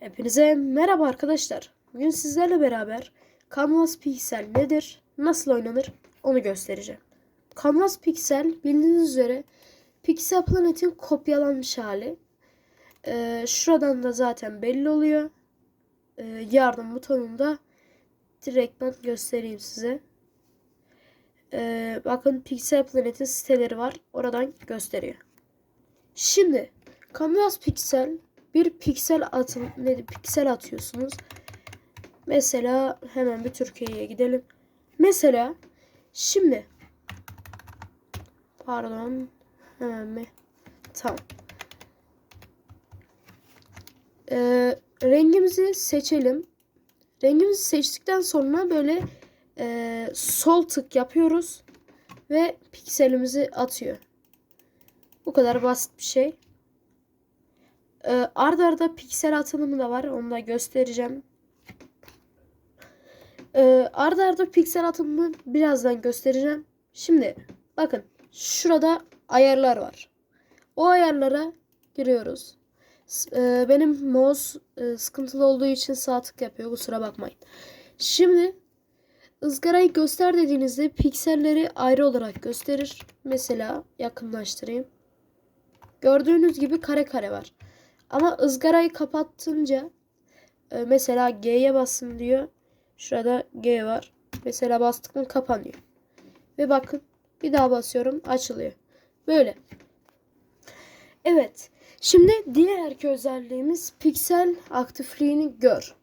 Hepinize merhaba arkadaşlar. Bugün sizlerle beraber Canvas Pixel nedir, nasıl oynanır onu göstereceğim. Canvas Pixel bildiğiniz üzere Pixel Planet'in kopyalanmış hali. Ee, şuradan da zaten belli oluyor. Ee, yardım butonunda direkt ben göstereyim size. Ee, bakın Pixel Planet'in siteleri var. Oradan gösteriyor. Şimdi Canvas Pixel bir piksel atın ne piksel atıyorsunuz. Mesela hemen bir Türkiye'ye gidelim. Mesela şimdi pardon hemen mi? Tamam. Ee, rengimizi seçelim. Rengimizi seçtikten sonra böyle e, sol tık yapıyoruz ve pikselimizi atıyor. Bu kadar basit bir şey. Ee, arda arda piksel atılımı da var. Onu da göstereceğim. Ee, arda arda piksel atılımı birazdan göstereceğim. Şimdi bakın şurada ayarlar var. O ayarlara giriyoruz. E, benim mouse e, sıkıntılı olduğu için sağ tık yapıyor. Kusura bakmayın. Şimdi ızgarayı göster dediğinizde pikselleri ayrı olarak gösterir. Mesela yakınlaştırayım. Gördüğünüz gibi kare kare var. Ama ızgarayı kapattınca e, mesela G'ye basın diyor. Şurada G var. Mesela bastık mı kapanıyor. Ve bakın bir daha basıyorum açılıyor. Böyle. Evet. Şimdi diğer özelliğimiz piksel aktifliğini gör.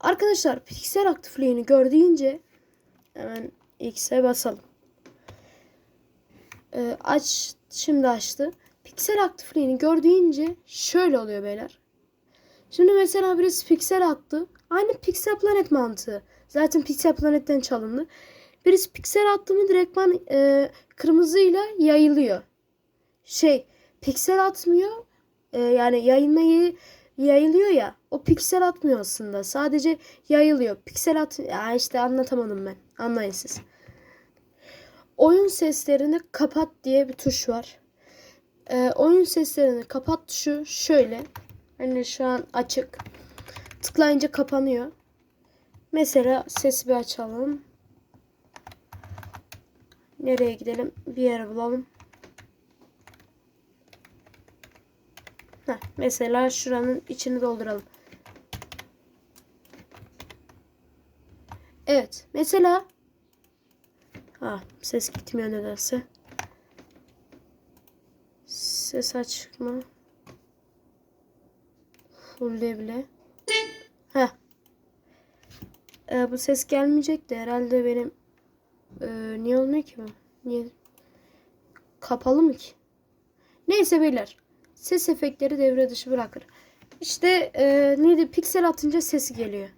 Arkadaşlar piksel aktifliğini gör deyince hemen X'e basalım. Ee, aç şimdi açtı. Piksel aktifliğini gör deyince şöyle oluyor beyler. Şimdi mesela birisi piksel attı. Aynı Pixel Planet mantığı. Zaten Pixel Planet'ten çalındı. Birisi piksel attı mı direktman e, kırmızıyla yayılıyor. Şey piksel atmıyor. E, yani yayılmayı yayılıyor ya. O piksel atmıyor aslında. Sadece yayılıyor. Piksel at ya işte anlatamadım ben. Anlayın siz. Oyun seslerini kapat diye bir tuş var. Ee, oyun seslerini kapat tuşu şöyle. Hani şu an açık. Tıklayınca kapanıyor. Mesela sesi bir açalım. Nereye gidelim? Bir yere bulalım. Heh, mesela şuranın içini dolduralım. Evet. Mesela ha, ses gitmiyor nedense. Ses açık mı? Fulle bile. Heh. Ee, bu ses gelmeyecek de herhalde benim ee, niye olmuyor ki bu? Niye? Kapalı mı ki? Neyse beyler. Ses efektleri devre dışı bırakır. İşte ee, neydi? Piksel atınca sesi geliyor.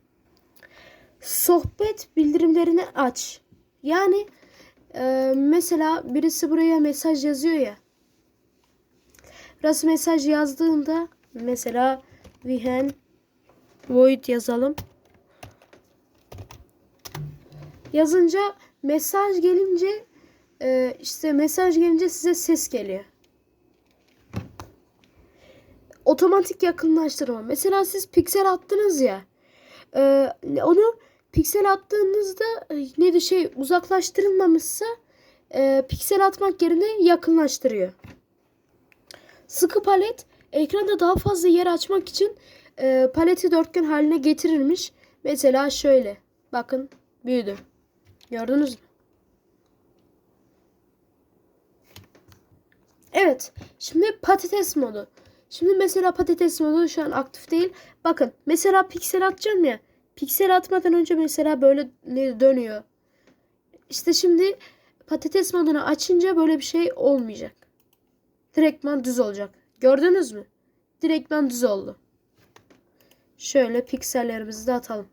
Sohbet bildirimlerini aç. Yani ee, mesela birisi buraya mesaj yazıyor ya. Burası mesaj yazdığında mesela Vihen Void yazalım. Yazınca mesaj gelince e, işte mesaj gelince size ses geliyor. Otomatik yakınlaştırma. Mesela siz piksel attınız ya. e, onu piksel attığınızda e, neydi şey uzaklaştırılmamışsa piksel atmak yerine yakınlaştırıyor. Sıkı palet ekranda daha fazla yer açmak için e, paleti dörtgen haline getirilmiş. Mesela şöyle. Bakın büyüdü. Gördünüz mü? Evet. Şimdi patates modu. Şimdi mesela patates modu şu an aktif değil. Bakın mesela piksel atacağım ya. Piksel atmadan önce mesela böyle dönüyor. İşte şimdi patates modunu açınca böyle bir şey olmayacak. Direktman düz olacak. Gördünüz mü? Direktman düz oldu. Şöyle piksellerimizi de atalım.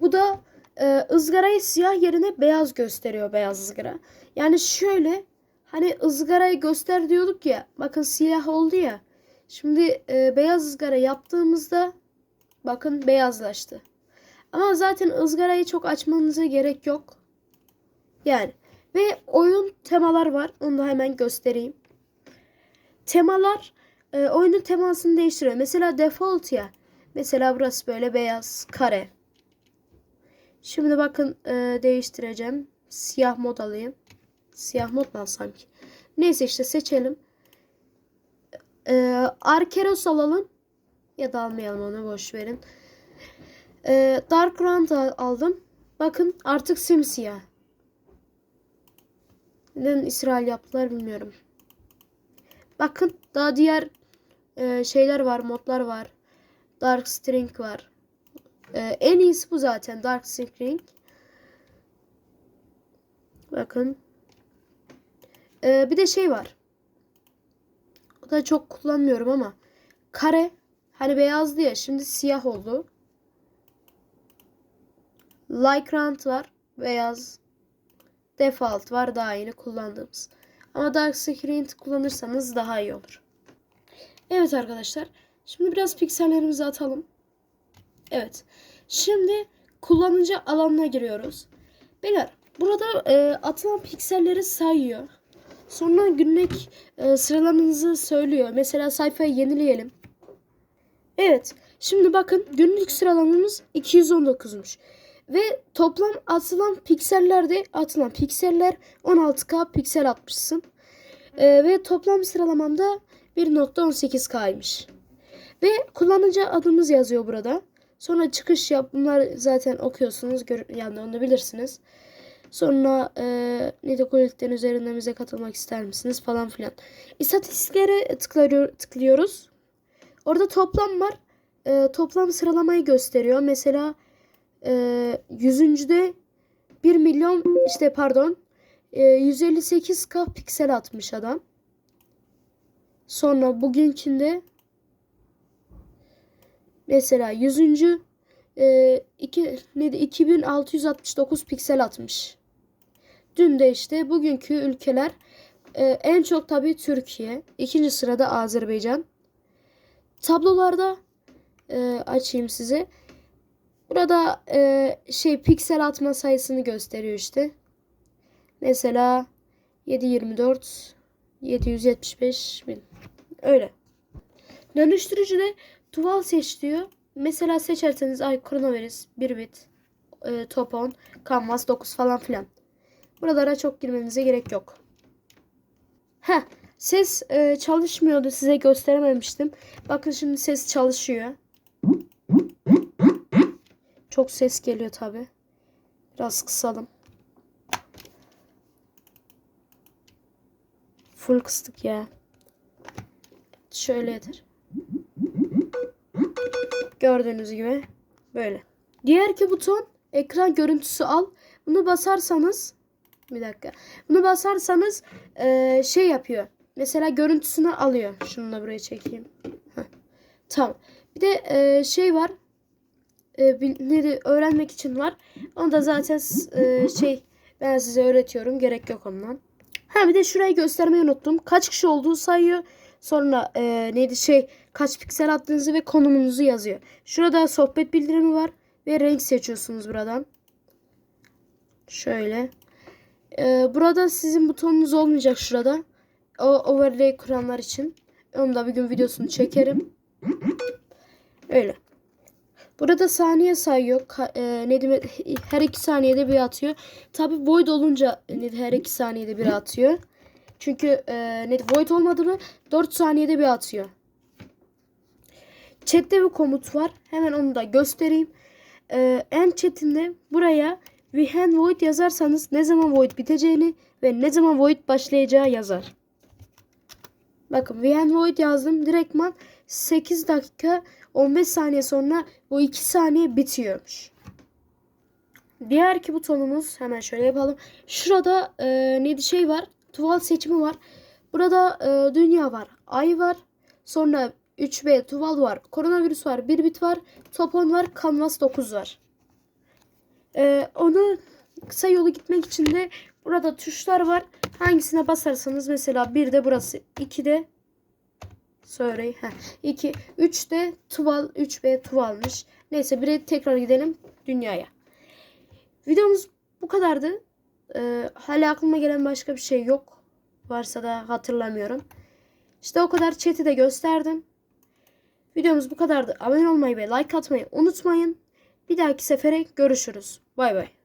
Bu da e, ızgarayı siyah yerine beyaz gösteriyor beyaz ızgara. Yani şöyle hani ızgarayı göster diyorduk ya. Bakın siyah oldu ya. Şimdi e, beyaz ızgara yaptığımızda bakın beyazlaştı. Ama zaten ızgarayı çok açmanıza gerek yok. Yani ve oyun temalar var. Onu da hemen göstereyim. Temalar e, oyunun temasını değiştiriyor. Mesela default ya. Mesela burası böyle beyaz kare. Şimdi bakın e, değiştireceğim. Siyah mod alayım. Siyah mod mu alsam ki? Neyse işte seçelim. E, Arkeros alalım. Ya da almayalım onu boş verin. E, Dark Round al- aldım. Bakın artık simsiyah. Neden İsrail yaptılar bilmiyorum. Bakın daha diğer e, şeyler var, modlar var. Dark String var. E, en iyisi bu zaten Dark String. Bakın. E, bir de şey var. O da çok kullanmıyorum ama kare hani beyazdı ya şimdi siyah oldu. Like round var. Beyaz. Default var. Daha yeni kullandığımız. Ama Dark Screen kullanırsanız daha iyi olur. Evet arkadaşlar. Şimdi biraz piksellerimizi atalım. Evet. Şimdi kullanıcı alanına giriyoruz. Beyler burada e, atılan pikselleri sayıyor. Sonra günlük e, sıralamanızı söylüyor. Mesela sayfayı yenileyelim. Evet. Şimdi bakın günlük sıralamamız 219'muş. Ve toplam atılan piksellerde atılan pikseller 16K piksel atmışsın. Ee, ve toplam sıralamamda 1.18K'ymış. Ve kullanıcı adımız yazıyor burada. Sonra çıkış yap. Bunlar zaten okuyorsunuz. Gör, yani onu bilirsiniz. Sonra e, Nitekolik'ten üzerinden bize katılmak ister misiniz falan filan. İstatistiklere tıklıyor, tıklıyoruz. Orada toplam var. E, toplam sıralamayı gösteriyor. Mesela e, yüzüncüde 1 milyon işte pardon e, 158k piksel atmış adam. Sonra bugünkünde mesela yüzüncü e, iki, neydi, 2669 piksel atmış. Dün de işte bugünkü ülkeler e, en çok tabii Türkiye. ikinci sırada Azerbaycan. Tablolarda e, açayım size. Burada e, şey piksel atma sayısını gösteriyor işte. Mesela 724 775 bin. Öyle. Dönüştürücüde tuval seç diyor. Mesela seçerseniz ay koronavirüs 1 bit e, top 10 canvas 9 falan filan. Buralara çok girmenize gerek yok. Heh, ses e, çalışmıyordu size gösterememiştim. Bakın şimdi ses çalışıyor. Çok ses geliyor tabi. Biraz kısalım. Full kıstık ya. Şöyle yeter. Gördüğünüz gibi böyle. Diğer ki buton ekran görüntüsü al. Bunu basarsanız bir dakika. Bunu basarsanız eee, şey yapıyor. Mesela görüntüsünü alıyor. Şunu da buraya çekeyim. Heh. Tamam. Bir de eee, şey var e, bilgileri öğrenmek için var. Onu da zaten e, şey ben size öğretiyorum. Gerek yok ondan. Ha bir de şurayı göstermeyi unuttum. Kaç kişi olduğu sayıyor. Sonra e, neydi şey kaç piksel attığınızı ve konumunuzu yazıyor. Şurada sohbet bildirimi var ve renk seçiyorsunuz buradan. Şöyle. E, burada sizin butonunuz olmayacak şurada. O overlay kuranlar için. Onu da bir gün videosunu çekerim. Öyle. Burada saniye sayıyor. Ka- e, her iki saniyede bir atıyor. Tabi void olunca ne her iki saniyede bir atıyor. Çünkü e, void olmadı mı 4 saniyede bir atıyor. Chat'te bir komut var. Hemen onu da göstereyim. E, en chatinde buraya when void yazarsanız ne zaman void biteceğini ve ne zaman void başlayacağı yazar. Bakın when void yazdım. Direktman 8 dakika 15 saniye sonra bu 2 saniye bitiyormuş. Diğer iki butonumuz hemen şöyle yapalım. Şurada e, neydi şey var. Tuval seçimi var. Burada e, dünya var. Ay var. Sonra 3B tuval var. Koronavirüs var. 1 bit var. Top 10 var. Canvas 9 var. E, onu kısa yolu gitmek için de burada tuşlar var. Hangisine basarsanız mesela bir de burası. 2'de Sorry. Heh. 2. 3 de tuval. 3B tuvalmış. Neyse bir tekrar gidelim dünyaya. Videomuz bu kadardı. Ee, hala aklıma gelen başka bir şey yok. Varsa da hatırlamıyorum. İşte o kadar chat'i de gösterdim. Videomuz bu kadardı. Abone olmayı ve like atmayı unutmayın. Bir dahaki sefere görüşürüz. Bay bay.